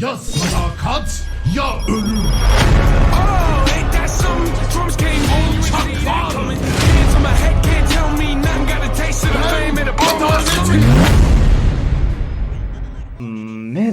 Ya sadakat ya ölüm.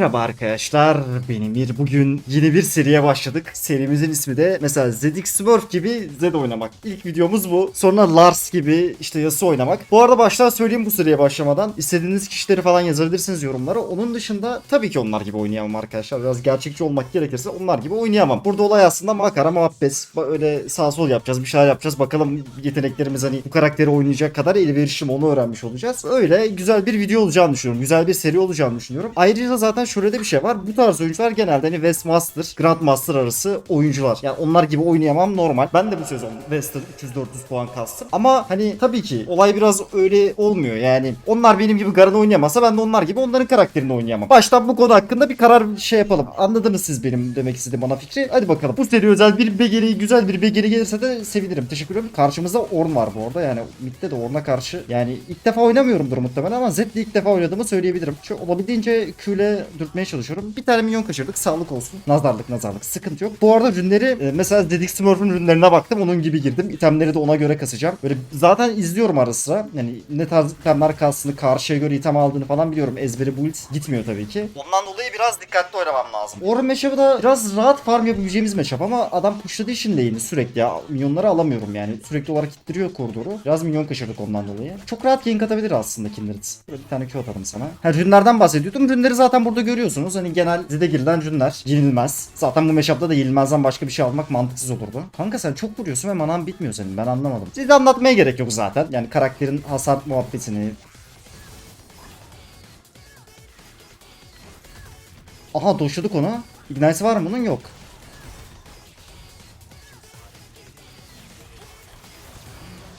Merhaba arkadaşlar, benim bir bugün yeni bir seriye başladık. Serimizin ismi de mesela ZX Smurf gibi Zed oynamak. İlk videomuz bu. Sonra Lars gibi işte Yasuo oynamak. Bu arada baştan söyleyeyim bu seriye başlamadan. İstediğiniz kişileri falan yazabilirsiniz yorumlara. Onun dışında tabii ki onlar gibi oynayamam arkadaşlar. Biraz gerçekçi olmak gerekirse onlar gibi oynayamam. Burada olay aslında makara muhabbet. Öyle sağ sol yapacağız, bir şeyler yapacağız. Bakalım yeteneklerimiz hani bu karakteri oynayacak kadar elverişim onu öğrenmiş olacağız. Öyle güzel bir video olacağını düşünüyorum. Güzel bir seri olacağını düşünüyorum. Ayrıca zaten şöyle de bir şey var. Bu tarz oyuncular genelde hani Westmaster, Grandmaster arası oyuncular. Yani onlar gibi oynayamam normal. Ben de bu sezon West'te 300-400 puan kastım. Ama hani tabii ki olay biraz öyle olmuyor. Yani onlar benim gibi Garan oynayamasa ben de onlar gibi onların karakterini oynayamam. Baştan bu konu hakkında bir karar şey yapalım. Anladınız siz benim demek istediğim ana fikri. Hadi bakalım. Bu seri özel bir begeri, güzel bir begeri gelirse de sevinirim. Teşekkür ederim. Karşımızda Orn var bu arada. Yani midde de Orn'a karşı yani ilk defa oynamıyorumdur muhtemelen ama Zed'le ilk defa oynadığımı söyleyebilirim. Şu olabildiğince Q'le dürtmeye çalışıyorum. Bir tane minyon kaçırdık. Sağlık olsun. Nazarlık nazarlık. Sıkıntı yok. Bu arada rünleri e, mesela Dedik Smurf'un rünlerine baktım. Onun gibi girdim. İtemleri de ona göre kasacağım. Böyle zaten izliyorum ara sıra. Yani ne tarz itemler kastığını, karşıya göre item aldığını falan biliyorum. Ezberi build gitmiyor tabii ki. Ondan dolayı biraz dikkatli oynamam lazım. Orun matchup'ı da biraz rahat farm yapabileceğimiz matchup ama adam pushladığı için de yeni sürekli ya. Minyonları alamıyorum yani. Sürekli olarak ittiriyor koridoru. Biraz minyon kaçırdık ondan dolayı. Çok rahat gank atabilir aslında Kindred. Böyle bir tane Q atarım sana. Ha rünlerden bahsediyordum. Rünleri zaten burada görüyorsunuz. Hani genel zide girilen rünler. Yenilmez. Zaten bu matchup'ta da yenilmezden başka bir şey almak mantıksız olurdu. Kanka sen çok vuruyorsun ve manan bitmiyor senin. Ben anlamadım. Size anlatmaya gerek yok zaten. Yani karakterin hasar muhabbetini, Aha doşladık onu. Ignite var mı bunun? Yok.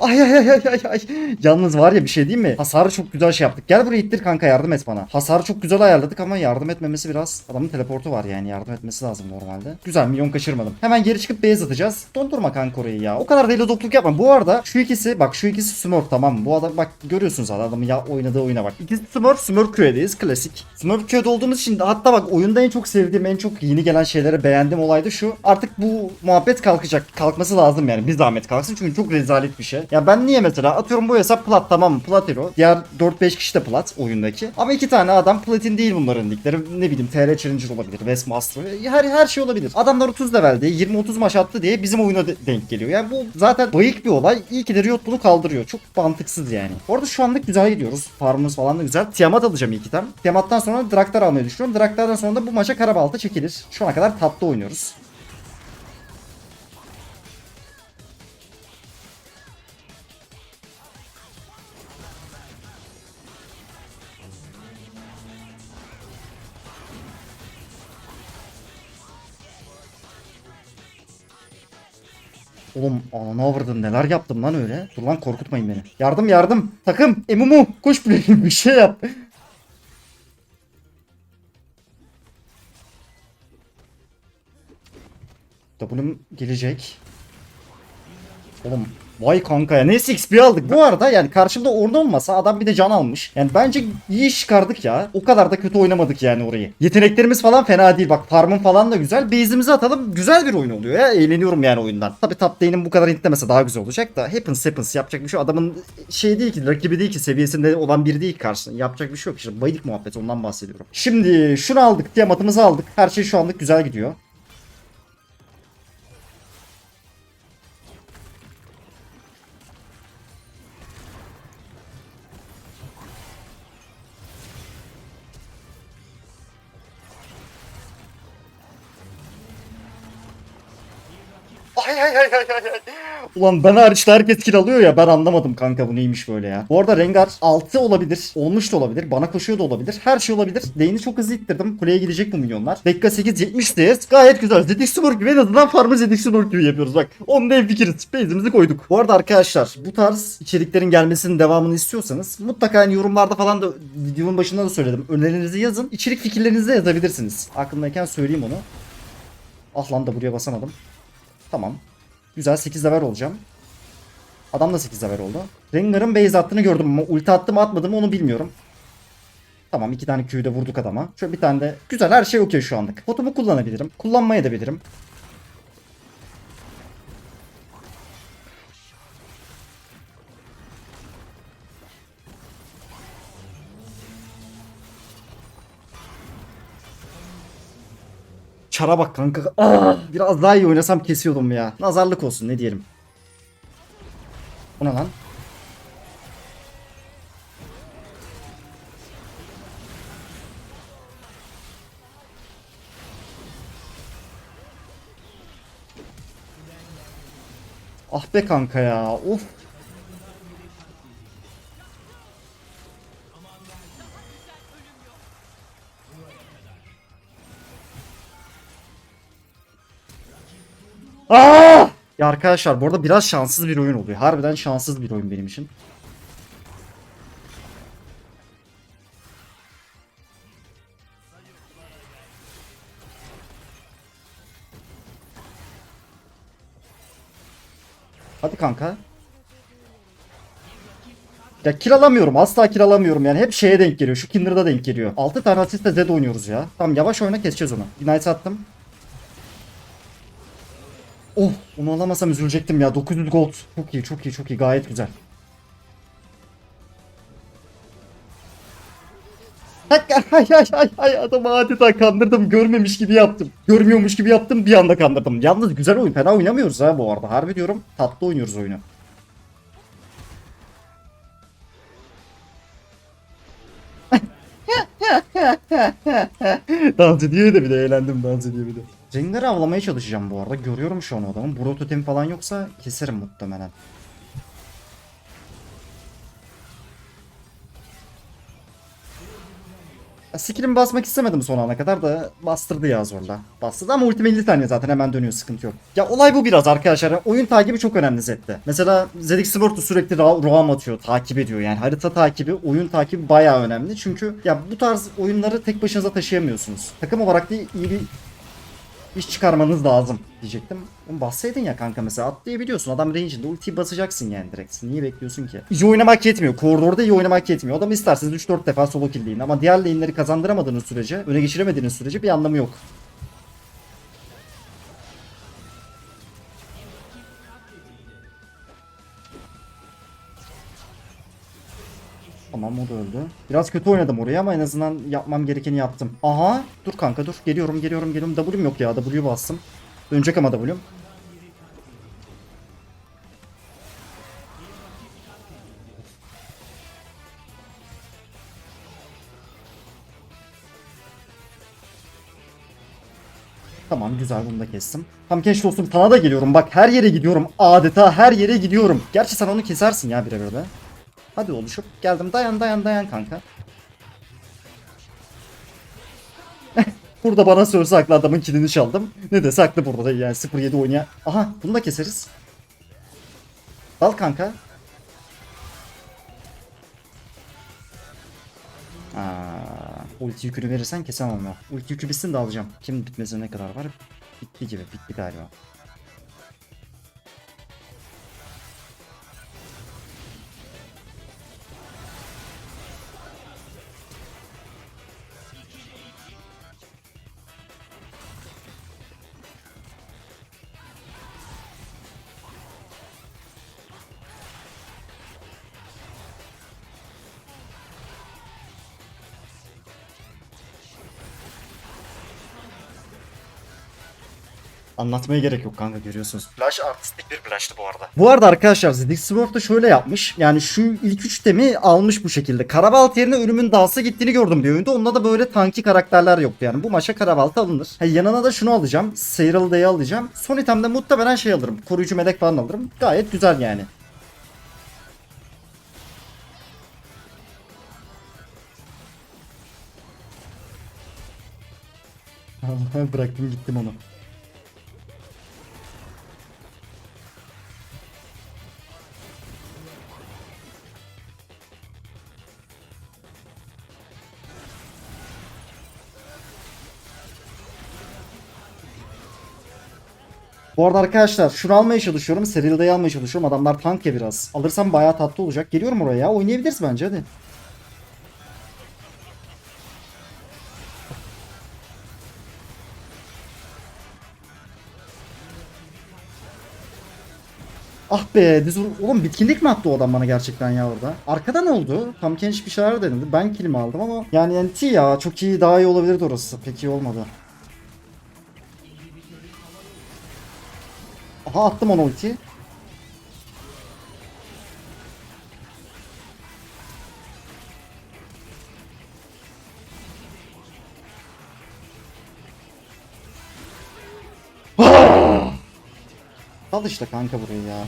Ay ay ay ay ay. Yalnız var ya bir şey diyeyim mi? Hasarı çok güzel şey yaptık. Gel buraya ittir kanka yardım et bana. Hasarı çok güzel ayarladık ama yardım etmemesi biraz... Adamın teleportu var yani yardım etmesi lazım normalde. Güzel milyon kaçırmadım. Hemen geri çıkıp base atacağız. Dondurma kanka orayı ya. O kadar deli dokluk yapma. Bu arada şu ikisi bak şu ikisi Smurf tamam mı? Bu adam bak görüyorsunuz zaten adamın ya oynadığı oyuna bak. İkisi Smurf Smurf Q'deyiz klasik. Smurf Q'de olduğumuz için hatta bak oyunda en çok sevdiğim en çok yeni gelen şeylere beğendiğim olay da şu. Artık bu muhabbet kalkacak. Kalkması lazım yani. Bir zahmet kalksın çünkü çok rezalet bir şey. Ya ben niye mesela atıyorum bu hesap plat tamam mı? Plat hero. Diğer 4-5 kişi de plat oyundaki. Ama iki tane adam platin değil bunların ligleri. Ne bileyim TR Challenger olabilir. Westmaster. Her her şey olabilir. Adamlar 30 levelde 20-30 maç attı diye bizim oyuna de- denk geliyor. Yani bu zaten bayık bir olay. İyi ki de Riot bunu kaldırıyor. Çok mantıksız yani. Bu arada şu anlık güzel gidiyoruz. Farmımız falan da güzel. Tiamat alacağım ilk item. Tiamat'tan sonra Draktar almayı düşünüyorum. Draktar'dan sonra da bu maça Karabalta çekilir. Şu ana kadar tatlı oynuyoruz. Oğlum ana avradın neler yaptım lan öyle. Dur lan korkutmayın beni. Yardım yardım. Takım. Emumu. Koş bir şey yap. W'm gelecek. Oğlum vay kanka ya neyse XP aldık. Bu arada yani karşımda orada olmasa adam bir de can almış. Yani bence iyi iş çıkardık ya. O kadar da kötü oynamadık yani orayı. Yeteneklerimiz falan fena değil. Bak farmın falan da güzel. Base'imizi atalım. Güzel bir oyun oluyor ya. Eğleniyorum yani oyundan. Tabi top lane'in bu kadar intlemese daha güzel olacak da. Happens happens yapacak bir şey. Adamın şey değil ki rakibi değil ki seviyesinde olan biri değil ki karşısında. Yapacak bir şey yok. İşte bayılık muhabbet ondan bahsediyorum. Şimdi şunu aldık. Tiamat'ımızı aldık. Her şey şu anlık güzel gidiyor. Ay ay ay ay ay ay. Ulan ben hariç herkes kill alıyor ya ben anlamadım kanka bu neymiş böyle ya. Bu arada Rengar 6 olabilir. Olmuş da olabilir. Bana koşuyor da olabilir. Her şey olabilir. Lane'i çok hızlı ittirdim. Kuleye gidecek bu milyonlar. Dakika 8 70 DS. Gayet güzel. Zedik Smurf gibi en azından farmı Zedik Smurf gibi yapıyoruz bak. Onda en fikiriz. Base'imizi koyduk. Bu arada arkadaşlar bu tarz içeriklerin gelmesinin devamını istiyorsanız mutlaka hani yorumlarda falan da videonun başında da söyledim. Önerilerinizi yazın. İçerik fikirlerinizi de yazabilirsiniz. Aklımdayken söyleyeyim onu. Ah lan da buraya basamadım. Tamam. Güzel 8 level olacağım. Adam da 8 level oldu. Rengar'ın base attığını gördüm ama ulti attı mı atmadı mı onu bilmiyorum. Tamam iki tane Q'yu de vurduk adama. Şöyle bir tane de güzel her şey okey şu anlık. Potumu kullanabilirim. Kullanmaya da bilirim. Çara bak kanka. Aa, biraz daha iyi oynasam kesiyordum ya. Nazarlık olsun ne diyelim. O ne lan? Ah be kanka ya. Of. Aa! Ya arkadaşlar bu arada biraz şanssız bir oyun oluyor. Harbiden şanssız bir oyun benim için. Hadi kanka. Ya kiralamıyorum. Asla kiralamıyorum yani. Hep şeye denk geliyor. Şu Kinder'da denk geliyor. 6 tane asistle Zed oynuyoruz ya. Tamam yavaş oyna keseceğiz onu. Ignite attım. Oh onu alamasam üzülecektim ya. 900 gold. Çok iyi çok iyi çok iyi. Gayet güzel. Ay ay ay ay ay adamı adeta kandırdım. Görmemiş gibi yaptım. Görmüyormuş gibi yaptım. Bir anda kandırdım. Yalnız güzel oyun. Fena oynamıyoruz ha bu arada. Harbi diyorum. Tatlı oynuyoruz oyunu. dans ediyor da bir de eğlendim dans ediyor bir de. Zenginleri avlamaya çalışacağım bu arada. Görüyorum şu an adamın. Bro totem falan yoksa keserim muhtemelen. Skill'imi basmak istemedim son ana kadar da bastırdı ya zorla. Bastırdı ama ultim 50 saniye zaten hemen dönüyor sıkıntı yok. Ya olay bu biraz arkadaşlar. Oyun takibi çok önemli Zed'de. Mesela ZX Sport'u sürekli roam atıyor, takip ediyor. Yani harita takibi, oyun takibi bayağı önemli. Çünkü ya bu tarz oyunları tek başınıza taşıyamıyorsunuz. Takım olarak da iyi bir iş çıkarmanız lazım diyecektim. Oğlum bassaydın ya kanka mesela atlayabiliyorsun. Adam range'inde ultiyi basacaksın yani direkt. Niye bekliyorsun ki? İyi oynamak yetmiyor. Koridorda iyi oynamak yetmiyor. Adam isterseniz 3-4 defa solo kill'leyin. Ama diğer lane'leri kazandıramadığınız sürece, öne geçiremediğiniz sürece bir anlamı yok. Tamam o da öldü. Biraz kötü oynadım oraya ama en azından yapmam gerekeni yaptım. Aha dur kanka dur. Geliyorum geliyorum geliyorum. W'm yok ya. W'yu bastım. Dönecek ama W'm. Tamam güzel bunu da kestim. Tam keşke olsun sana da geliyorum. Bak her yere gidiyorum. Adeta her yere gidiyorum. Gerçi sen onu kesersin ya birebir de. Hadi oluşup geldim. Dayan dayan dayan kanka. burada bana söz haklı adamın kilini çaldım. Ne dese haklı burada da yani 0-7 oynaya. Aha bunu da keseriz. Dal kanka. Aa, ulti yükünü verirsen kesemem ya. Ulti yükü bitsin de alacağım. Kim bitmesine ne kadar var? Bitti gibi. Bitti galiba. Anlatmaya gerek yok kanka görüyorsunuz. Flash artistik bir flash'tı bu arada. Bu arada arkadaşlar Zedix Sword da şöyle yapmış. Yani şu ilk 3 temi almış bu şekilde. Karabalt yerine ölümün dansa gittiğini gördüm bir oyunda. Onda da böyle tanki karakterler yoktu yani. Bu maça Karabalt alınır. Ha, yanına da şunu alacağım. Seyral Dayı alacağım. Son itemde muhtemelen şey alırım. Koruyucu melek falan alırım. Gayet güzel yani. Bıraktım gittim onu. Bu arada arkadaşlar şunu almaya çalışıyorum. Serilda'yı almaya çalışıyorum. Adamlar tank ya biraz. Alırsam bayağı tatlı olacak. Geliyorum oraya ya. Oynayabiliriz bence hadi. Ah be düz Oğlum bitkinlik mi attı o adam bana gerçekten ya orada? Arkada ne oldu? Tam genç bir şeyler denildi. Ben kilimi aldım ama yani NT ya çok iyi daha iyi olabilirdi orası. Pek iyi olmadı. Aha attım onu ultiyi. Al işte kanka burayı ya.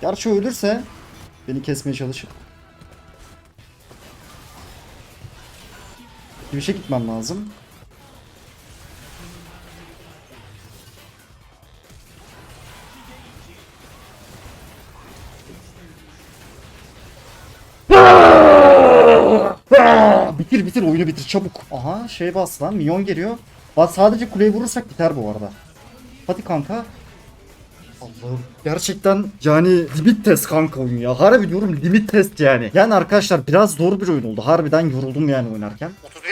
Gerçi ölürse beni kesmeye çalışır. Bir şey gitmem lazım. Bitir bitir oyunu bitir çabuk. Aha şey bas lan minyon geliyor. Bak sadece kuleyi vurursak biter bu arada. Hadi kanka. Allah'ım. Gerçekten yani limit test kanka oyun ya. Harbi diyorum limit test yani. Yani arkadaşlar biraz zor bir oyun oldu. Harbiden yoruldum yani oynarken. 31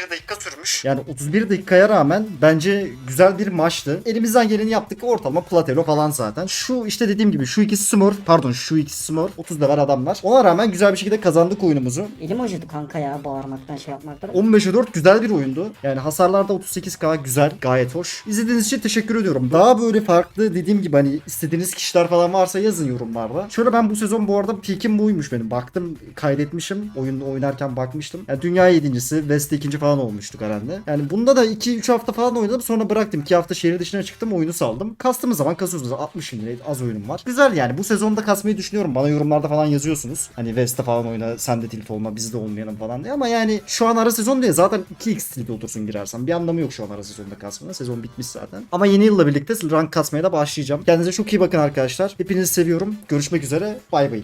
sürmüş. Yani 31 dakikaya rağmen bence güzel bir maçtı. Elimizden geleni yaptık. Ortalama Platelo falan zaten. Şu işte dediğim gibi şu ikisi Smurf. Pardon şu ikisi Smurf. 30 level adamlar. Ona rağmen güzel bir şekilde kazandık oyunumuzu. Elim acıdı kanka ya bağırmaktan şey yapmaktan. 15'e 4 güzel bir oyundu. Yani hasarlarda 38k güzel. Gayet hoş. İzlediğiniz için teşekkür ediyorum. Daha böyle farklı dediğim gibi hani istediğiniz kişiler falan varsa yazın yorumlarda. Şöyle ben bu sezon bu arada peak'im buymuş benim. Baktım kaydetmişim. Oyunda oynarken bakmıştım. Yani dünya yedincisi, West ikinci falan olmuştuk herhalde. Yani bunda da 2-3 hafta falan oynadım. Sonra bıraktım. 2 hafta şehir dışına çıktım. Oyunu saldım. Kastığımız zaman kasıyoruz. 60 lira az oyunum var. Güzel yani. Bu sezonda kasmayı düşünüyorum. Bana yorumlarda falan yazıyorsunuz. Hani West'te falan oyna. Sen de tilt olma. Biz de olmayalım falan diye. Ama yani şu an ara sezon diye zaten 2x tilt olursun girersen. Bir anlamı yok şu an ara sezonda kasmanın. Sezon bitmiş zaten. Ama yeni yılla birlikte rank kasmaya da başlayacağım. Kendinize çok iyi bakın arkadaşlar. Hepinizi seviyorum. Görüşmek üzere. Bay bay.